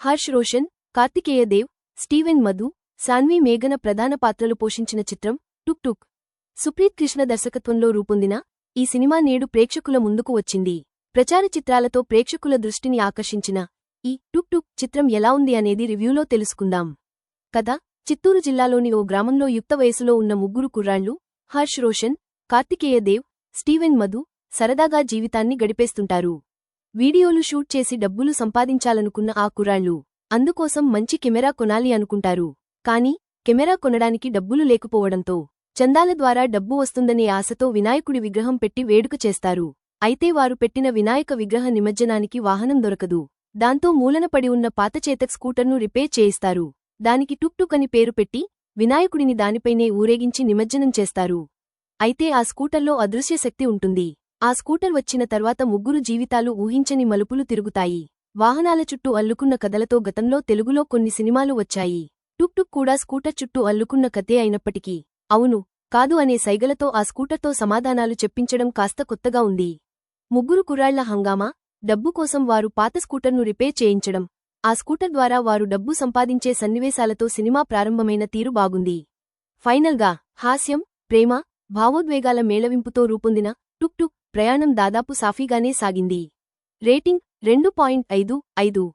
Harsh Roshan Karthikeya Dev Steven Madhu Saanvi మేఘన ప్రధాన పాత్రలు పోషించిన చిత్రం టుక్ టుక్. సుప్రీత్ కృష్ణ దర్శకత్వంలో రూపొందిన ఈ సినిమా నేడు ప్రేక్షకుల ముందుకు వచ్చింది. ప్రచార చిత్రాలతో ప్రేక్షకుల దృష్టిని ఆకర్షించిన ఈ టుక్ టుక్ చిత్రం ఎలా ఉంది అనేది రివ్యూలో తెలుసుకుందాం. కథ చిత్తూరు జిల్లాలోని ఓ గ్రామంలో యుక్త వయసులో ఉన్న ముగ్గురు కుర్రాళ్ళు హర్ష్ రోషన్ కార్తికేయ దేవ్ స్టీవెన్ మధు సరదాగా జీవితాన్ని గడిపేస్తుంటారు. వీడియోలు షూట్ చేసి డబ్బులు సంపాదించాలనుకున్న ఆ కుర్రాళ్ళు అందుకోసం మంచి కెమెరా కొనాలి అనుకుంటారు. కాని కెమెరా కొనడానికి డబ్బులు లేకపోవడంతో చందాల ద్వారా డబ్బు వస్తుందనే ఆశతో వినాయకుడి విగ్రహం పెట్టి వేడుక చేస్తారు. అయితే వారు పెట్టిన వినాయక విగ్రహ నిమజ్జనానికి వాహనం దొరకదు. దాంతో మూలన పడి ఉన్న పాత చేతక్ స్కూటర్ను రిపేర్ చేయిస్తారు. దానికి టుక్ అని పేరు పెట్టి వినాయకుడిని దానిపైనే ఊరేగించి నిమజ్జనం చేస్తారు. అయితే ఆ స్కూటర్లో అదృశ్యశక్తి ఉంటుంది. ఆ స్కూటర్ వచ్చిన తర్వాత ముగ్గురు జీవితాలు ఊహించని మలుపులు తిరుగుతాయి. వాహనాల చుట్టూ అల్లుకున్న కథలతో గతంలో తెలుగులో కొన్ని సినిమాలు వచ్చాయి. టుక్ టుక్ కూడా స్కూటర్ చుట్టూ అల్లుకున్న కథే అయినప్పటికీ. అవును కాదు అనే సైగలతో ఆ స్కూటర్తో సమాధానాలు చెప్పించడం కాస్త కొత్తగా ఉంది. ముగ్గురు కుర్రాళ్ళ హంగామా? డబ్బు కోసం వారు పాత స్కూటర్ను రిపేర్ చేయించడం. ఆ స్కూటర్ ద్వారా వారు డబ్బు సంపాదించే సన్నివేశాలతో సినిమా ప్రారంభమైన తీరు బాగుంది. ఫైనల్గా హాస్యం ప్రేమ భావోద్వేగాల మేళవింపుతో రూపొందిన టుక్ టుక్ ప్రయాణం దాదాపు సాఫీగానే సాగింది. రేటింగ్ రెండు పాయింట్ ఐదు ఐదు.